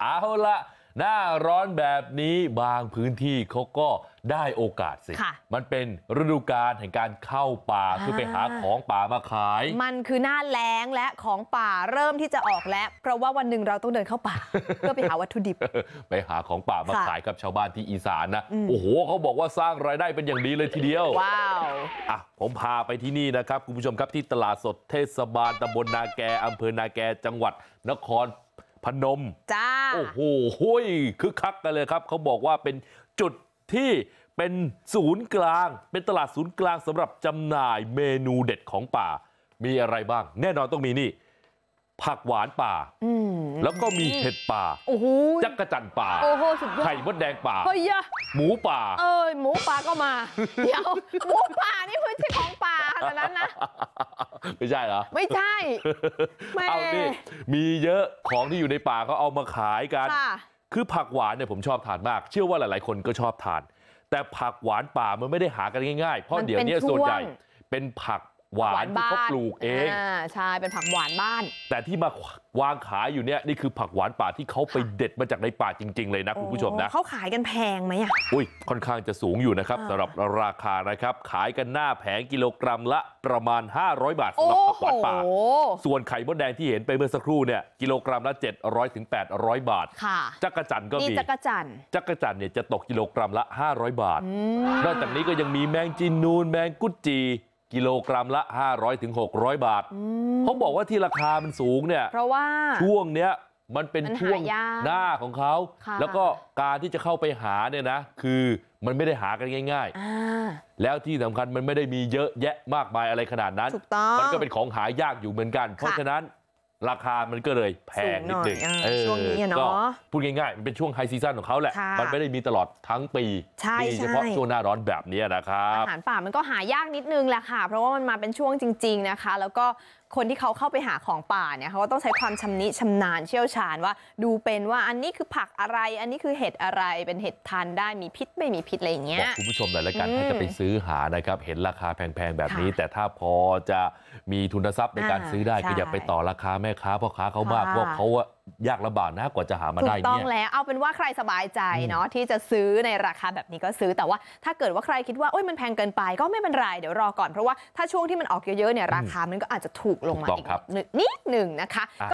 เอาละหน้าร้อนแบบนี้บางพื้นที่เขาก็ได้โอกาสสิค่ะมันเป็นฤดูกาลแห่งการเข้าป่าอ่าคือไปหาของป่ามาขาย มันคือหน้าแล้งและของป่าเริ่มที่จะออกแล้วเพราะว่าวันหนึ่งเราต้องเดินเข้าป่า เพื่อไปหาวัตถุดิบ ไปหาของป่ามาค่ะขายกับชาวบ้านที่อีสานนะอืมโอ้โหเขาบอกว่าสร้างรายได้เป็นอย่างดีเลยทีเดียวว้าวอะผมพาไปที่นี่นะครับคุณผู้ชมครับที่ตลาดสดเทศบาลตำบลนาแกอำเภอนาแกจังหวัดนคร พนมจ้าโอ้โหคึกคักกันเลยครับเขาบอกว่าเป็นจุดที่เป็นศูนย์กลางเป็นตลาดศูนย์กลางสำหรับจำหน่ายเมนูเด็ดของป่ามีอะไรบ้างแน่นอนต้องมีนี่ ผักหวานป่าอืมแล้วก็มีเห็ดป่าโอ้โหจักระจันป่าโอ้โหสุดยอดไข่มดแดงป่าเฮ้ยอะหมูป่าเอ้ยหมูป่าก็มาเดี๋ยวหมูป่านี่พื้นที่ของป่าขนาดนั้นนะไม่ใช่เหรอไม่ใช่แม่เอานี่มีเยอะของที่อยู่ในป่าเขาเอามาขายกันค่ะคือผักหวานเนี่ยผมชอบทานมาก เชื่อว่าหลายๆคนก็ชอบทาน แต่ผักหวานป่ามันไม่ได้หากันง่ายๆ เพราะมันเดี๋ยวนี้เป็นช่วงส่วนใหญ่เป็นผัก หวานที่เขาปลูกเองอ่าใช่เป็นผักหวานบ้านแต่ที่มาวางขายอยู่เนี่ยนี่คือผักหวานป่าที่เขาไปเด็ดมาจากในป่าจริงๆเลยนะคุณผู้ชมนะเขาขายกันแพงไหมอะอุ้ยค่อนข้างจะสูงอยู่นะครับอ่าสำหรับราคานะครับขายกันหน้าแผงกิโลกรัมละประมาณ 500 บาทโอ้สำหรับผักโหหวานป่าส่วนไข่มดแดงที่เห็นไปเมื่อสักครู่เนี่ยกิโลกรัมละ 700ถึง800 บาทค่ะจักรจันทร์ก็นี่มีจักรจันทร์จักรจันทร์เนี่ยจะตกกิโลกรัมละ 500 บาทอืมนอกจากนี้ก็ยังมีแมงจีนูนแมงกุดจี กิโลกรัมละ500ถึง600บาทอืมเขาบอกว่าที่ราคามันสูงเนี่ยเพราะว่าช่วงเนี้ยมันเป็นมันช่วงหายากหน้าของเขาค่ะแล้วก็การที่จะเข้าไปหาเนี่ยนะคือมันไม่ได้หากันง่ายอ่าๆแล้วที่สำคัญมันไม่ได้มีเยอะแยะมากมายอะไรขนาดนั้นถูกต้องมันก็เป็นของหายากอยู่เหมือนกันเพราะฉะนั้น ราคามันก็เลยแพงนิดหนึ่งสูงหน่อยอ่าเออช่วงนี้อะเนาะก็พูดง่ายๆมันเป็นช่วงไฮซีซั่นของเขาแหละค่ะมันไม่ได้มีตลอดทั้งปีใช่มีเฉพาะใช่ช่วงหน้าร้อนแบบนี้นะครับอาหารป่ามันก็หายากนิดนึงแหละค่ะเพราะว่ามันมาเป็นช่วงจริงๆนะคะแล้วก็คนที่เขาเข้าไปหาของป่าเนี่ยเขาก็ต้องใช้ความชำนิชำนาญเชี่ยวชาญว่าดูเป็นว่าอันนี้คือผักอะไร อันนี้คือเห็ดอะไรเป็นเห็ดทานได้มีพิษไม่มีพิษอะไรอย่างเงี้บยอกคุณผู้ชมหน่อยละกันอืมถ้าจะไปซื้อหานะครับเห็นราคาแพงๆแบบนี้ค่ะแต่ถ้าพอจะมีทุนทรัพย์ในการอ่าซื้อได้ก็ใช่อย่าไปต่อราคาแม่ค้าพ่อค้าเขามากค่ะเพราะเขาอะ ยากลำบากนะกว่าจะหามาถูได้กต้องเนี่ยแล้วเอาเป็นว่าใครสบายใจอืมเนาะที่จะซื้อในราคาแบบนี้ก็ซื้อแต่ว่าถ้าเกิดว่าใครคิดว่าโอ้ยมันแพงเกินไปก็ไม่เป็นไรเดี๋ยวรอก่อนเพราะว่าถ้าช่วงที่มันออกเยอะๆเนี่ยราคามันก็อาจจะถูกลงมาถูกต้องอีกครับนิดหนึ่งนะคะอะ